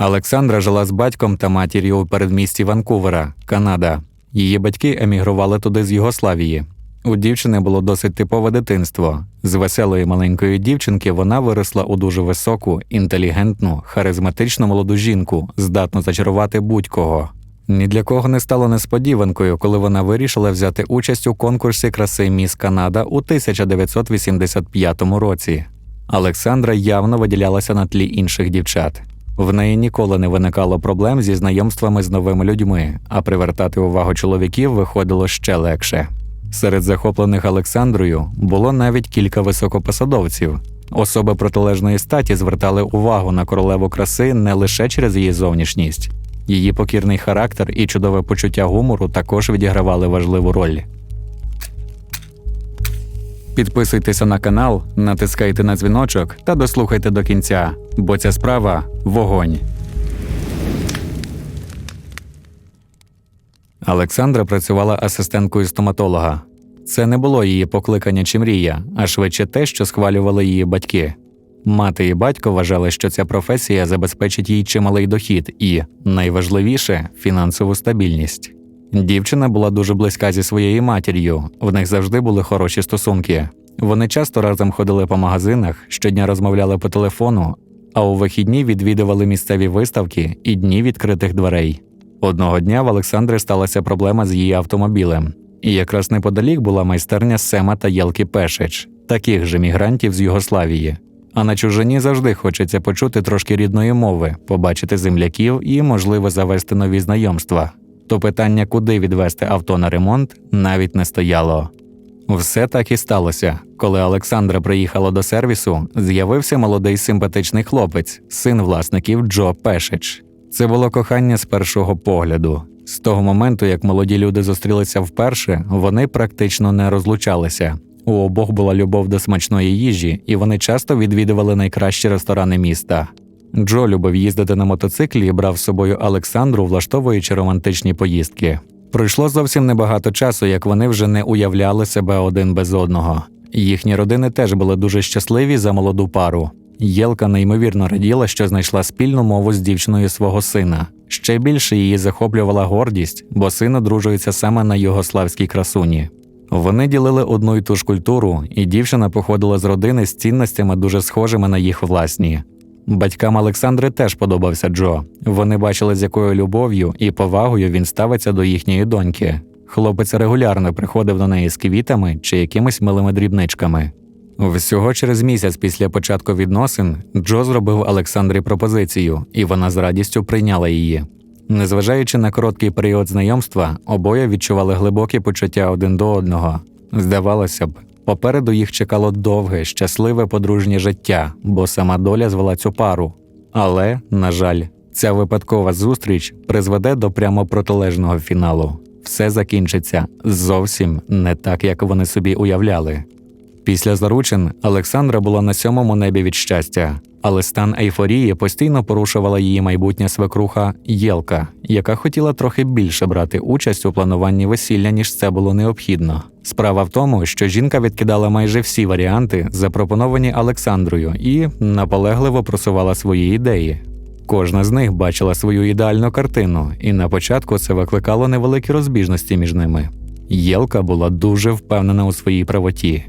Олександра жила з батьком та матір'ю у передмісті Ванкувера, Канада. Її батьки емігрували туди з Югославії. У дівчини було досить типове дитинство. З веселої маленької дівчинки вона виросла у дуже високу, інтелігентну, харизматичну молоду жінку, здатну зачарувати будь-кого. Ні для кого не стало несподіванкою, коли вона вирішила взяти участь у конкурсі краси Міс Канада у 1985 році. Олександра явно виділялася на тлі інших дівчат. В неї ніколи не виникало проблем зі знайомствами з новими людьми, а привертати увагу чоловіків виходило ще легше. Серед захоплених Олександрою було навіть кілька високопосадовців. Особи протилежної статі звертали увагу на королеву краси не лише через її зовнішність. Її покірний характер і чудове почуття гумору також відігравали важливу роль. Підписуйтеся на канал, натискайте на дзвіночок та дослухайте до кінця, бо ця справа вогонь. Олександра працювала асистенткою стоматолога. Це не було її покликання чи мрія, а швидше те, що схвалювали її батьки. Мати і батько вважали, що ця професія забезпечить їй чималий дохід і, найважливіше, фінансову стабільність. Дівчина була дуже близька зі своєю матір'ю, в них завжди були хороші стосунки. Вони часто разом ходили по магазинах, щодня розмовляли по телефону, а у вихідні відвідували місцеві виставки і дні відкритих дверей. Одного дня в Олександри сталася проблема з її автомобілем, і якраз неподалік була майстерня Сема та Єлки Пешич, таких же мігрантів з Югославії. А на чужині завжди хочеться почути трошки рідної мови, побачити земляків і, можливо, завести нові знайомства. То питання, куди відвести авто на ремонт, навіть не стояло. Все так і сталося. Коли Олександра приїхала до сервісу, з'явився молодий симпатичний хлопець, син власників Джо Пешич. Це було кохання з першого погляду. З того моменту, як молоді люди зустрілися вперше, вони практично не розлучалися. У обох була любов до смачної їжі, і вони часто відвідували найкращі ресторани міста. Джо любив їздити на мотоциклі і брав з собою Олександру, влаштовуючи романтичні поїздки. Пройшло зовсім небагато часу, як вони вже не уявляли себе один без одного. Їхні родини теж були дуже щасливі за молоду пару. Єлка неймовірно раділа, що знайшла спільну мову з дівчиною свого сина. Ще більше її захоплювала гордість, бо син одружується саме на югославській красуні. Вони ділили одну й ту ж культуру, і дівчина походила з родини з цінностями дуже схожими на їх власні. Батькам Олександри теж подобався Джо. Вони бачили, з якою любов'ю і повагою він ставиться до їхньої доньки. Хлопець регулярно приходив до неї з квітами чи якимись милими дрібничками. Всього через місяць після початку відносин Джо зробив Олександрі пропозицію, і вона з радістю прийняла її. Незважаючи на короткий період знайомства, обоє відчували глибокі почуття один до одного. Здавалося б, попереду їх чекало довге, щасливе подружнє життя, бо сама доля звела цю пару. Але, на жаль, ця випадкова зустріч призведе до прямо протилежного фіналу. Все закінчиться зовсім не так, як вони собі уявляли. Після заручин Олександра була на сьомому небі від щастя, але стан ейфорії постійно порушувала її майбутня свекруха Єлка, яка хотіла трохи більше брати участь у плануванні весілля, ніж це було необхідно. Справа в тому, що жінка відкидала майже всі варіанти, запропоновані Олександрою, і наполегливо просувала свої ідеї. Кожна з них бачила свою ідеальну картину, і на початку це викликало невеликі розбіжності між ними. Єлка була дуже впевнена у своїй правоті.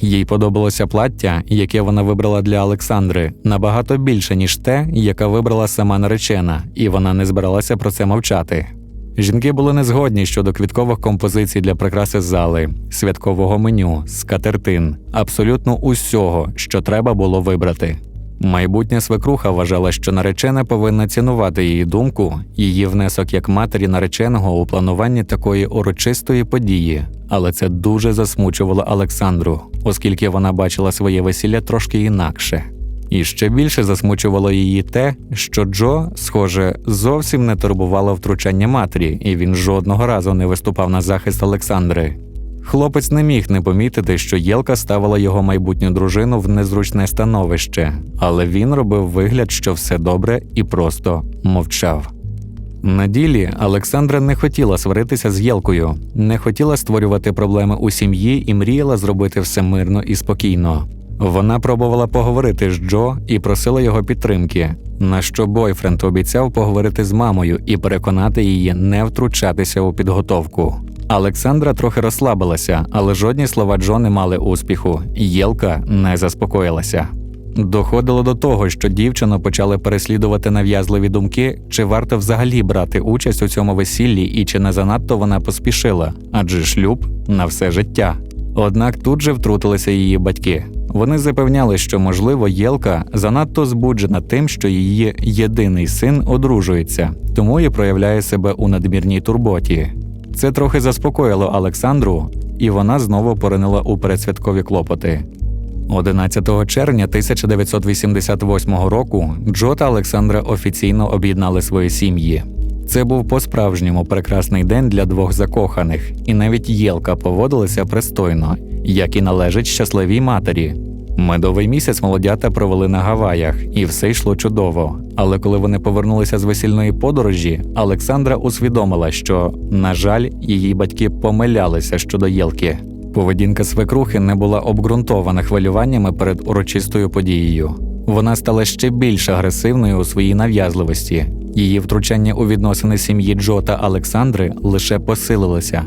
Їй подобалося плаття, яке вона вибрала для Олександри, набагато більше, ніж те, яке вибрала сама наречена, і вона не збиралася про це мовчати. Жінки були незгодні щодо квіткових композицій для прикраси зали, святкового меню, скатертин, абсолютно усього, що треба було вибрати. Майбутня свекруха вважала, що наречена повинна цінувати її думку, її внесок як матері нареченого у плануванні такої урочистої події, але це дуже засмучувало Олександру, оскільки вона бачила своє весілля трошки інакше. І ще більше засмучувало її те, що Джо, схоже, зовсім не турбувало втручання матері, і він жодного разу не виступав на захист Олександри. Хлопець не міг не помітити, що Єлка ставила його майбутню дружину в незручне становище, але він робив вигляд, що все добре і просто мовчав. На ділі Олександра не хотіла сваритися з Єлкою, не хотіла створювати проблеми у сім'ї і мріяла зробити все мирно і спокійно. Вона пробувала поговорити з Джо і просила його підтримки. На що бойфренд обіцяв поговорити з мамою і переконати її не втручатися у підготовку. Олександра трохи розслабилася, але жодні слова Джо не мали успіху. Єлка не заспокоїлася. Доходило до того, що дівчину почали переслідувати нав'язливі думки, чи варто взагалі брати участь у цьому весіллі і чи не занадто вона поспішила, адже шлюб на все життя. Однак тут же втрутилися її батьки. Вони запевняли, що, можливо, Єлка занадто збуджена тим, що її єдиний син одружується, тому і проявляє себе у надмірній турботі. Це трохи заспокоїло Олександру, і вона знову поринила у передсвяткові клопоти. 11 червня 1988 року Джо та Олександра офіційно об'єднали свої сім'ї. Це був по-справжньому прекрасний день для двох закоханих, і навіть Єлка поводилася пристойно, як і належить щасливій матері. Медовий місяць молодята провели на Гаваях, і все йшло чудово. Але коли вони повернулися з весільної подорожі, Олександра усвідомила, що, на жаль, її батьки помилялися щодо Єлки. Поведінка свекрухи не була обґрунтована хвилюваннями перед урочистою подією. Вона стала ще більш агресивною у своїй нав'язливості. Її втручання у відносини сім'ї Джо та Олександри лише посилилося.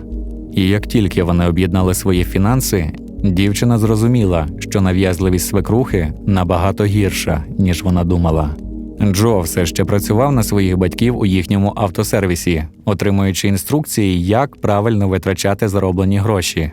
І як тільки вони об'єднали свої фінанси, дівчина зрозуміла, що нав'язливість свекрухи набагато гірша, ніж вона думала. Джо все ще працював на своїх батьків у їхньому автосервісі, отримуючи інструкції, як правильно витрачати зароблені гроші.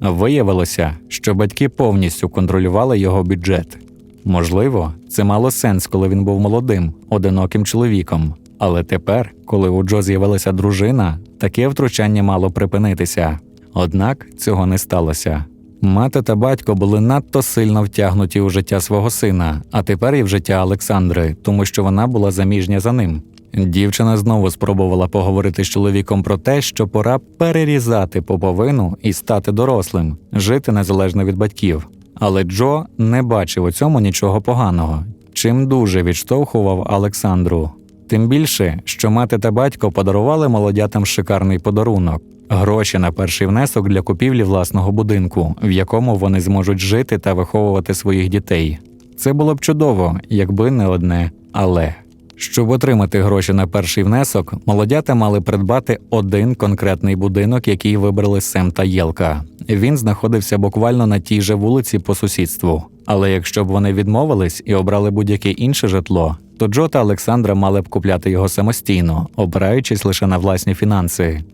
Виявилося, що батьки повністю контролювали його бюджет. Можливо, це мало сенс, коли він був молодим, одиноким чоловіком. Але тепер, коли у Джо з'явилася дружина, таке втручання мало припинитися. Однак цього не сталося. Мати та батько були надто сильно втягнуті у життя свого сина, а тепер і в життя Олександри, тому що вона була заміжня за ним. Дівчина знову спробувала поговорити з чоловіком про те, що пора перерізати поповину і стати дорослим, жити незалежно від батьків. Але Джо не бачив у цьому нічого поганого, чим дуже відштовхував Олександру. Тим більше, що мати та батько подарували молодятам шикарний подарунок гроші на перший внесок для купівлі власного будинку, в якому вони зможуть жити та виховувати своїх дітей. Це було б чудово, якби не одне але. Щоб отримати гроші на перший внесок, молодята мали придбати один конкретний будинок, який вибрали Сем та Єлка. Він знаходився буквально на тій же вулиці по сусідству. Але якщо б вони відмовились і обрали будь-яке інше житло, то Джо та Олександра мали б купляти його самостійно, опираючись лише на власні фінанси.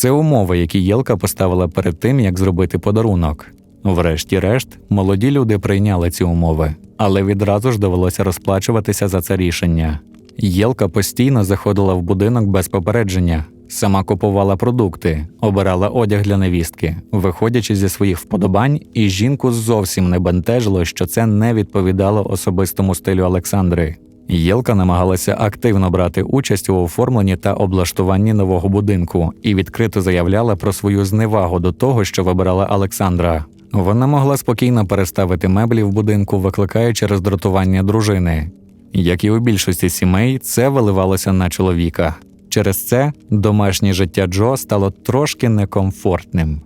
Це умови, які Єлка поставила перед тим, як зробити подарунок. Врешті-решт, молоді люди прийняли ці умови, але відразу ж довелося розплачуватися за це рішення. Єлка постійно заходила в будинок без попередження, сама купувала продукти, обирала одяг для невістки, виходячи зі своїх вподобань, і жінку зовсім не бентежило, що це не відповідало особистому стилю Олександри. Єлка намагалася активно брати участь у оформленні та облаштуванні нового будинку і відкрито заявляла про свою зневагу до того, що вибирала Олександра. Вона могла спокійно переставити меблі в будинку, викликаючи роздратування дружини. Як і у більшості сімей, це виливалося на чоловіка. Через це домашнє життя Джо стало трошки некомфортним.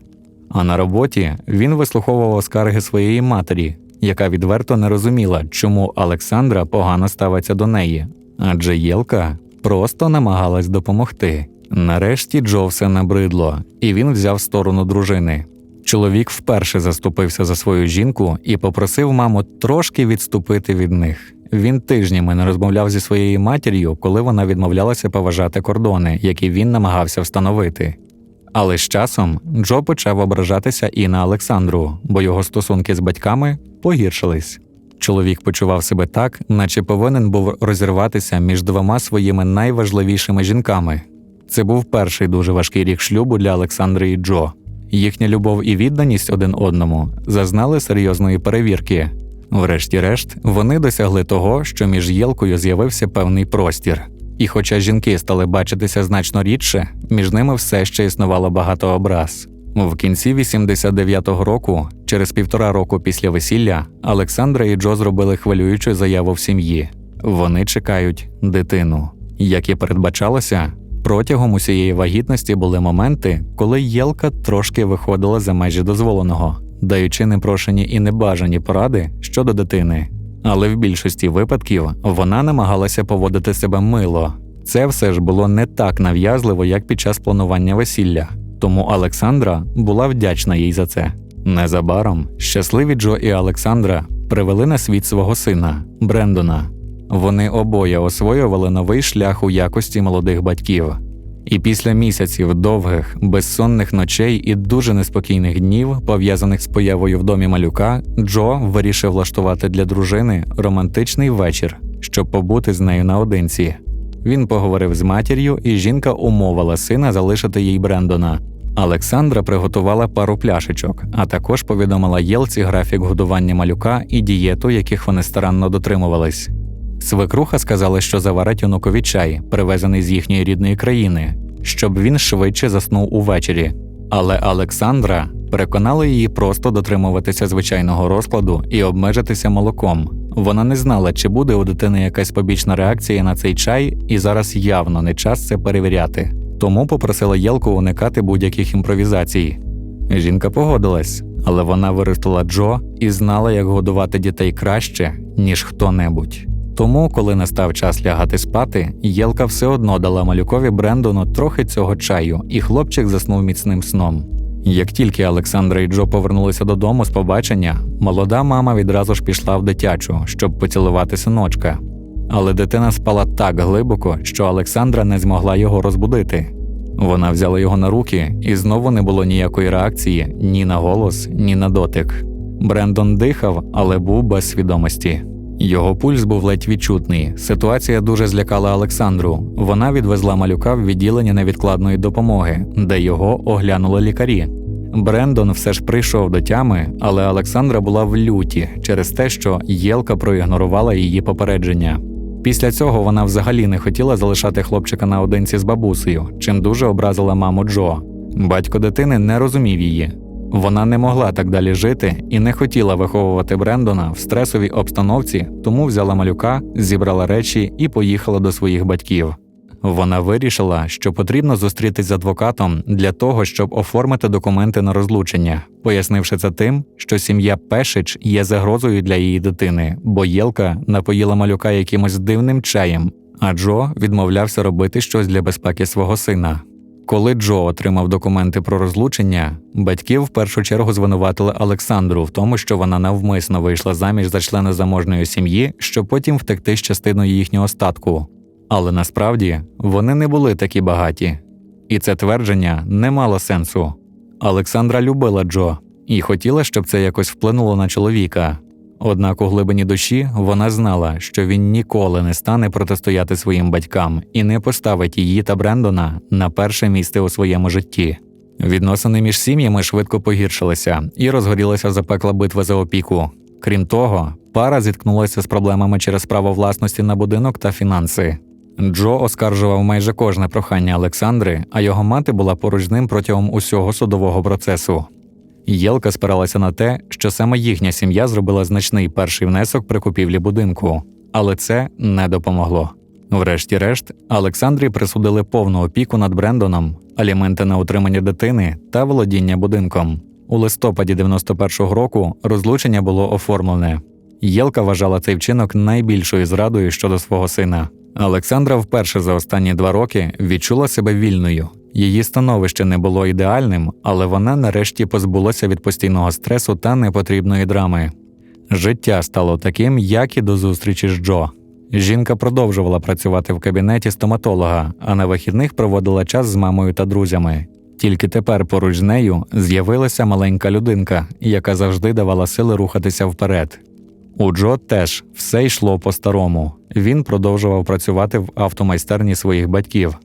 А на роботі він вислуховував скарги своєї матері, яка відверто не розуміла, чому Олександра погано ставиться до неї, адже Єлка просто намагалась допомогти. Нарешті Джо все набридло, і він взяв сторону дружини. Чоловік вперше заступився за свою жінку і попросив маму трошки відступити від них. Він тижнями не розмовляв зі своєю матір'ю, коли вона відмовлялася поважати кордони, які він намагався встановити. Але з часом Джо почав ображатися і на Олександру, бо його стосунки з батьками погіршились. Чоловік почував себе так, наче повинен був розірватися між двома своїми найважливішими жінками. Це був перший дуже важкий рік шлюбу для Олександри і Джо. Їхня любов і відданість один одному зазнали серйозної перевірки. Врешті-решт, вони досягли того, що між Єлкою з'явився певний простір. І хоча жінки стали бачитися значно рідше, між ними все ще існувало багато образ. В кінці 89-го року, через півтора року після весілля, Олександра і Джо зробили хвилюючу заяву в сім'ї. Вони чекають дитину. Як і передбачалося, протягом усієї вагітності були моменти, коли Єлка трошки виходила за межі дозволеного, даючи непрошені і небажані поради щодо дитини. Але в більшості випадків вона намагалася поводити себе мило. Це все ж було не так нав'язливо, як під час планування весілля, тому Олександра була вдячна їй за це. Незабаром щасливі Джо і Олександра привели на світ свого сина Брендона. Вони обоє освоювали новий шлях у якості молодих батьків. І після місяців довгих, безсонних ночей і дуже неспокійних днів, пов'язаних з появою в домі малюка, Джо вирішив влаштувати для дружини романтичний вечір, щоб побути з нею наодинці. Він поговорив з матір'ю, і жінка умовила сина залишити їй Брендона. Олександра приготувала пару пляшечок, а також повідомила Єлці графік годування малюка і дієту, яких вони старанно дотримувались. Свекруха сказала, що заварить онукові чай, привезений з їхньої рідної країни, щоб він швидше заснув увечері. Але Олександра переконала її просто дотримуватися звичайного розкладу і обмежитися молоком. Вона не знала, чи буде у дитини якась побічна реакція на цей чай, і зараз явно не час це перевіряти. Тому попросила Єлку уникати будь-яких імпровізацій. Жінка погодилась, але вона виростила Джо і знала, як годувати дітей краще, ніж хто-небудь. Тому, коли настав час лягати спати, Єлка все одно дала малюкові Брендону трохи цього чаю, і хлопчик заснув міцним сном. Як тільки Олександра і Джо повернулися додому з побачення, молода мама відразу ж пішла в дитячу, щоб поцілувати синочка. Але дитина спала так глибоко, що Олександра не змогла його розбудити. Вона взяла його на руки, і знову не було ніякої реакції ні на голос, ні на дотик. Брендон дихав, але був без свідомості. Його пульс був ледь відчутний. Ситуація дуже злякала Олександру. Вона відвезла малюка в відділення невідкладної допомоги, де його оглянули лікарі. Брендон все ж прийшов до тями, але Олександра була в люті через те, що Єлка проігнорувала її попередження. Після цього вона взагалі не хотіла залишати хлопчика наодинці з бабусею, чим дуже образила маму Джо. Батько дитини не розумів її. Вона не могла так далі жити і не хотіла виховувати Брендона в стресовій обстановці, тому взяла малюка, зібрала речі і поїхала до своїх батьків. Вона вирішила, що потрібно зустрітись з адвокатом для того, щоб оформити документи на розлучення, пояснивши це тим, що сім'я Пешич є загрозою для її дитини, бо Єлка напоїла малюка якимось дивним чаєм, а Джо відмовлявся робити щось для безпеки свого сина. Коли Джо отримав документи про розлучення, батьки в першу чергу звинуватили Олександру в тому, що вона навмисно вийшла заміж за члена заможної сім'ї, щоб потім втекти з частиною їхнього статку. Але насправді вони не були такі багаті, і це твердження не мало сенсу. Олександра любила Джо і хотіла, щоб це якось вплинуло на чоловіка. Однак у глибині душі вона знала, що він ніколи не стане протистояти своїм батькам і не поставить її та Брендона на перше місце у своєму житті. Відносини між сім'ями швидко погіршилися і розгорілася запекла битва за опіку. Крім того, пара зіткнулася з проблемами через право власності на будинок та фінанси. Джо оскаржував майже кожне прохання Олександри, а його мати була поруч з ним протягом усього судового процесу. Єлка спиралася на те, що саме їхня сім'я зробила значний перший внесок при купівлі будинку, але це не допомогло. Врешті-решт, Олександрі присудили повну опіку над Брендоном, аліменти на утримання дитини та володіння будинком. У листопаді 91-го року розлучення було оформлене. Єлка вважала цей вчинок найбільшою зрадою щодо свого сина. Олександра вперше за останні два роки відчула себе вільною. Її становище не було ідеальним, але вона нарешті позбулася від постійного стресу та непотрібної драми. Життя стало таким, як і до зустрічі з Джо. Жінка продовжувала працювати в кабінеті стоматолога, а на вихідних проводила час з мамою та друзями. Тільки тепер поруч з нею з'явилася маленька людинка, яка завжди давала сили рухатися вперед. У Джо теж все йшло по-старому. Він продовжував працювати в автомайстерні своїх батьків.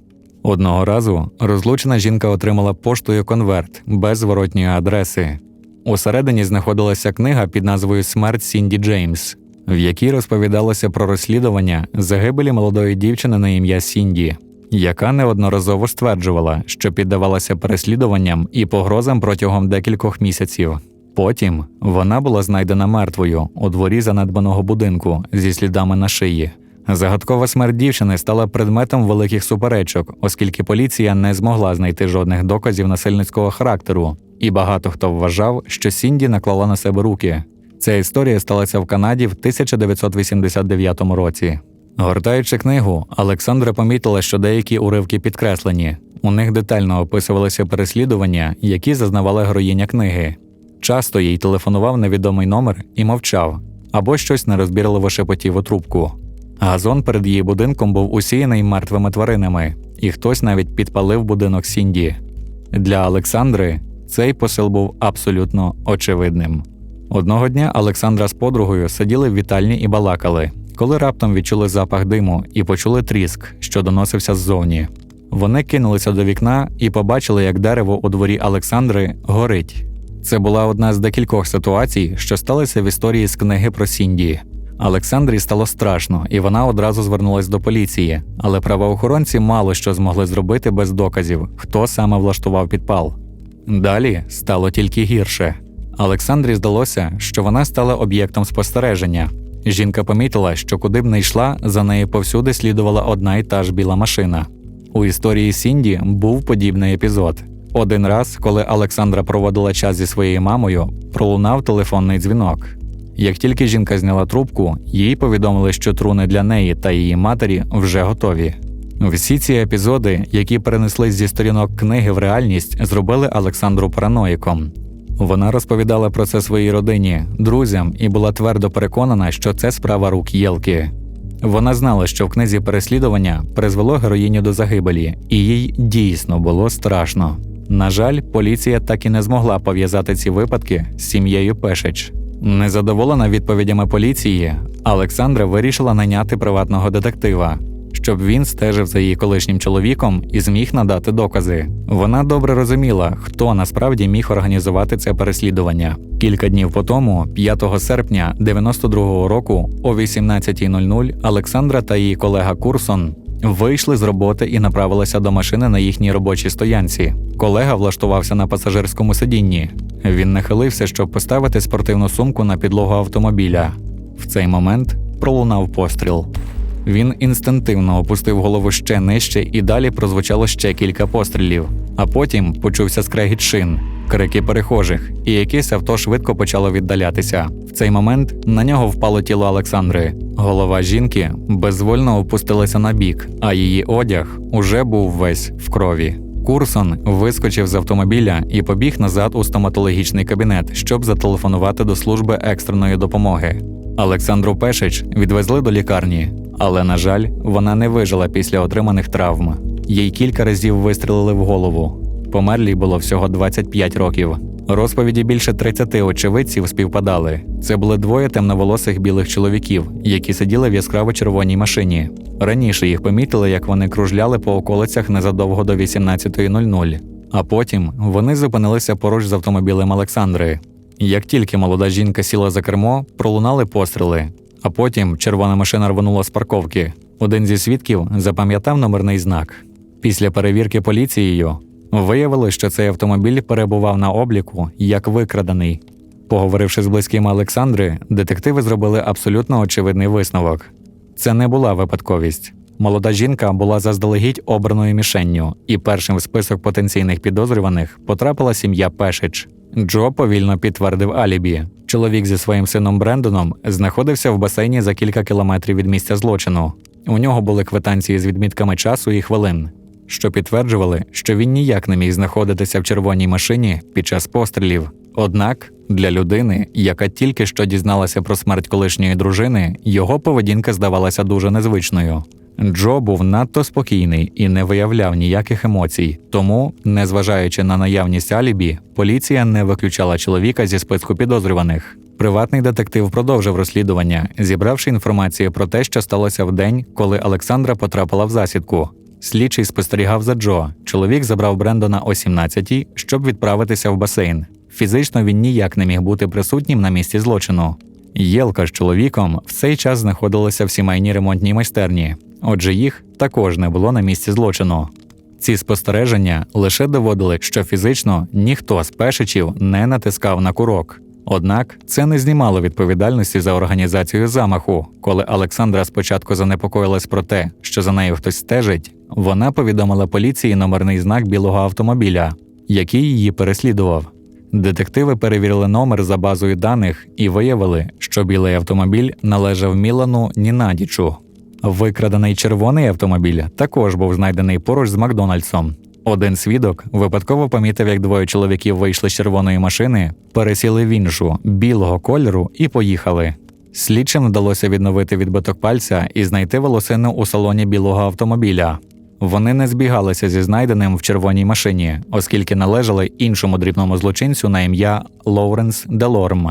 Одного разу розлучена жінка отримала поштою конверт без зворотньої адреси. Усередині знаходилася книга під назвою Смерть Сінді Джеймс, в якій розповідалося про розслідування загибелі молодої дівчини на ім'я Сінді, яка неодноразово стверджувала, що піддавалася переслідуванням і погрозам протягом декількох місяців. Потім вона була знайдена мертвою у дворі занедбаного будинку зі слідами на шиї. Загадкова смерть дівчини стала предметом великих суперечок, оскільки поліція не змогла знайти жодних доказів насильницького характеру. і багато хто вважав, що Сінді наклала на себе руки. Ця історія сталася в Канаді в 1989 році. Гортаючи книгу, Олександра помітила, що деякі уривки підкреслені. У них детально описувалися переслідування, які зазнавала героїня книги. Часто їй телефонував невідомий номер і мовчав, або щось нерозбірливо шепотів у трубку. Газон перед її будинком був усіяний мертвими тваринами, і хтось навіть підпалив будинок Сінді. Для Олександри цей посил був абсолютно очевидним. Одного дня Олександра з подругою сиділи в вітальні і балакали, коли раптом відчули запах диму і почули тріск, що доносився ззовні. Вони кинулися до вікна і побачили, як дерево у дворі Олександри горить. Це була одна з декількох ситуацій, що сталися в історії з книги про Сінді. Олександрі стало страшно, і вона одразу звернулась до поліції, але правоохоронці мало що змогли зробити без доказів, хто саме влаштував підпал. Далі стало тільки гірше. Олександрі здалося, що вона стала об'єктом спостереження. Жінка помітила, що куди б не йшла, за нею повсюди слідувала одна й та ж біла машина. У історії Сінді був подібний епізод. Один раз, коли Олександра проводила час зі своєю мамою, пролунав телефонний дзвінок. Як тільки жінка зняла трубку, їй повідомили, що труни для неї та її матері вже готові. Всі ці епізоди, які перенеслись зі сторінок книги в реальність, зробили Олександру параноїком. Вона розповідала про це своїй родині, друзям і була твердо переконана, що це справа рук Єлки. Вона знала, що в книзі переслідування призвело героїню до загибелі, і їй дійсно було страшно. На жаль, поліція так і не змогла пов'язати ці випадки з сім'єю Пешич. Незадоволена відповідями поліції, Олександра вирішила найняти приватного детектива, щоб він стежив за її колишнім чоловіком і зміг надати докази. Вона добре розуміла, хто насправді міг організувати це переслідування. Кілька днів по тому, 5 серпня 92-го року, о 18.00, Олександра та її колега Курсон вийшли з роботи і направилися до машини на їхній робочій стоянці. Колега влаштувався на пасажирському сидінні. Він нахилився, щоб поставити спортивну сумку на підлогу автомобіля. В цей момент пролунав постріл. Він інстинктивно опустив голову ще нижче і далі прозвучало ще кілька пострілів. А потім почувся скрегіт шин, крики перехожих, і якесь авто швидко почало віддалятися. В цей момент на нього впало тіло Олександри. Голова жінки безвольно опустилася на бік, а її одяг уже був весь в крові. Курсон вискочив з автомобіля і побіг назад у стоматологічний кабінет, щоб зателефонувати до служби екстреної допомоги. Олександру Пешич відвезли до лікарні, але, на жаль, вона не вижила після отриманих травм. Їй кілька разів вистрілили в голову. Померлій було всього 25 років. Розповіді більше 30 очевидців співпадали. Це були двоє темноволосих білих чоловіків, які сиділи в яскраво червоній машині. Раніше їх помітили, як вони кружляли по околицях незадовго до 18.00. А потім вони зупинилися поруч з автомобілем Олександри. Як тільки молода жінка сіла за кермо, пролунали постріли. А потім червона машина рванула з парковки. Один зі свідків запам'ятав номерний знак. Після перевірки поліцією виявилось, що цей автомобіль перебував на обліку як викрадений. Поговоривши з близькими Олександри, детективи зробили абсолютно очевидний висновок. Це не була випадковість. Молода жінка була заздалегідь обраною мішенню, і першим в список потенційних підозрюваних потрапила сім'я Пешич. Джо повільно підтвердив алібі. Чоловік зі своїм сином Брендоном знаходився в басейні за кілька кілометрів від місця злочину. У нього були квитанції з відмітками часу і хвилин, що підтверджували, що він ніяк не міг знаходитися в червоній машині під час пострілів. Однак для людини, яка тільки що дізналася про смерть колишньої дружини, його поведінка здавалася дуже незвичною. Джо був надто спокійний і не виявляв ніяких емоцій. Тому, незважаючи на наявність алібі, поліція не виключала чоловіка зі списку підозрюваних. Приватний детектив продовжив розслідування, зібравши інформацію про те, що сталося в день, коли Олександра потрапила в засідку. Слідчий спостерігав за Джо. Чоловік забрав Брендона о 17-й, щоб відправитися в басейн. Фізично він ніяк не міг бути присутнім на місці злочину. Єлка з чоловіком в цей час знаходилася в сімейній ремонтній майстерні, отже, їх також не було на місці злочину. Ці спостереження лише доводили, що фізично ніхто з пешичів не натискав на курок. Однак це не знімало відповідальності за організацію замаху. Коли Олександра спочатку занепокоїлась про те, що за нею хтось стежить, вона повідомила поліції номерний знак білого автомобіля, який її переслідував. Детективи перевірили номер за базою даних і виявили, що білий автомобіль належав Мілану Нінадічу. Викрадений червоний автомобіль також був знайдений поруч з Макдональдсом. Один свідок випадково помітив, як двоє чоловіків вийшли з червоної машини, пересіли в іншу білого кольору і поїхали. Слідчим вдалося відновити відбиток пальця і знайти волосину у салоні білого автомобіля. Вони не збігалися зі знайденим в червоній машині, оскільки належали іншому дрібному злочинцю на ім'я Лоуренс Делорм.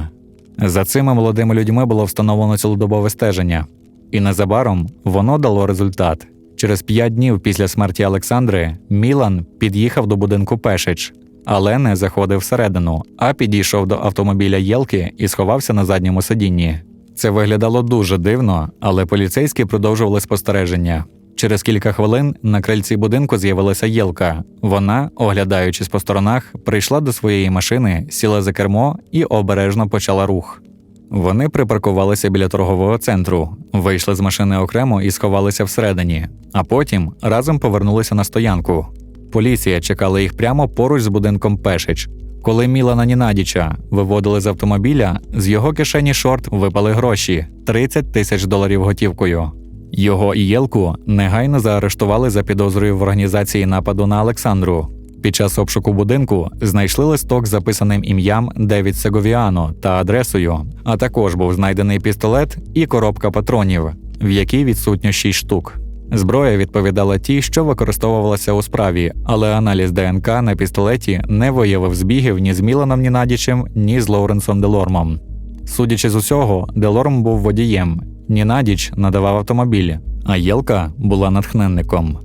За цими молодими людьми було встановлено цілодобове стеження, і незабаром воно дало результат. Через п'ять днів після смерті Олександри Мілан під'їхав до будинку Пешич, але не заходив всередину, а підійшов до автомобіля Єлки і сховався на задньому сидінні. Це виглядало дуже дивно, але поліцейські продовжували спостереження. Через кілька хвилин на крильці будинку з'явилася Єлка. Вона, оглядаючись по сторонах, прийшла до своєї машини, сіла за кермо і обережно почала рух. Вони припаркувалися біля торгового центру, вийшли з машини окремо і сховалися всередині, а потім разом повернулися на стоянку. Поліція чекала їх прямо поруч з будинком Пешич. Коли Мілана Нінадіча виводили з автомобіля, з його кишені шорт випали гроші 30 тисяч доларів готівкою. Його і Єлку негайно заарештували за підозрою в організації нападу на Олександру. Під час обшуку будинку знайшли листок з записаним ім'ям Девід Сеговіано та адресою, а також був знайдений пістолет і коробка патронів, в якій відсутньо 6 штук. Зброя відповідала тій, що використовувалася у справі, але аналіз ДНК на пістолеті не виявив збігів ні з Міланом Нінадічем, ні з Лоуренсом Делормом. Судячи з усього, Делорм був водієм, Нінадіч надавав автомобіль, а Єлка була натхненником.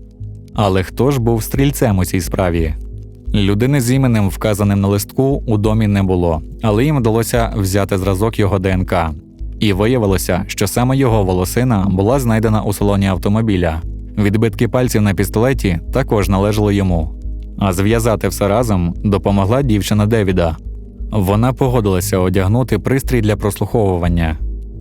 Але хто ж був стрільцем у цій справі? Людини з іменем, вказаним на листку, у домі не було, але їм вдалося взяти зразок його ДНК. І виявилося, що саме його волосина була знайдена у салоні автомобіля. Відбитки пальців на пістолеті також належали йому. А зв'язати все разом допомогла дівчина Девіда. Вона погодилася одягнути пристрій для прослуховування.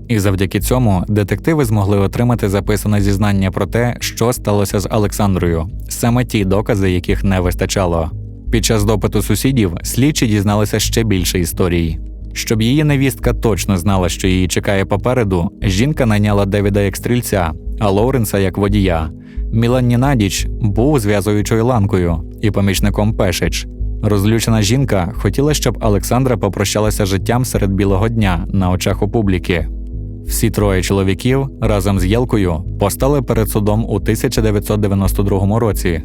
І завдяки цьому детективи змогли отримати записане зізнання про те, що сталося з Олександрою, саме ті докази, яких не вистачало. Під час допиту сусідів слідчі дізналися ще більше історій. Щоб її невістка точно знала, що її чекає попереду, жінка найняла Девіда як стрільця, а Лоуренса як водія. Мілан Нінадіч був зв'язуючою ланкою і помічником Пешич. Розлючена жінка хотіла, щоб Олександра попрощалася життям серед білого дня на очах у публіки. Всі троє чоловіків разом з Єлкою постали перед судом у 1992 році.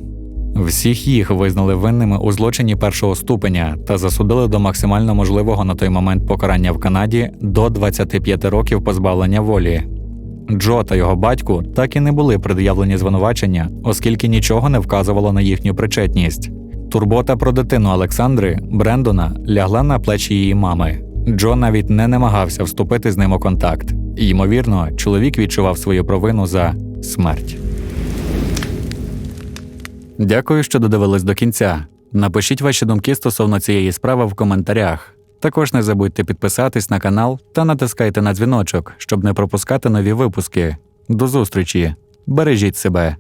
Всіх їх визнали винними у злочині першого ступеня та засудили до максимально можливого на той момент покарання в Канаді до 25 років позбавлення волі. Джо та його батьку так і не були пред'явлені звинувачення, оскільки нічого не вказувало на їхню причетність. Турбота про дитину Олександри Брендона лягла на плечі її мами. Джо навіть не намагався вступити з ним у контакт. Ймовірно, чоловік відчував свою провину за смерть. Дякую, що додивились до кінця. Напишіть ваші думки стосовно цієї справи в коментарях. Також не забудьте підписатись на канал та натискайте на дзвіночок, щоб не пропускати нові випуски. До зустрічі! Бережіть себе!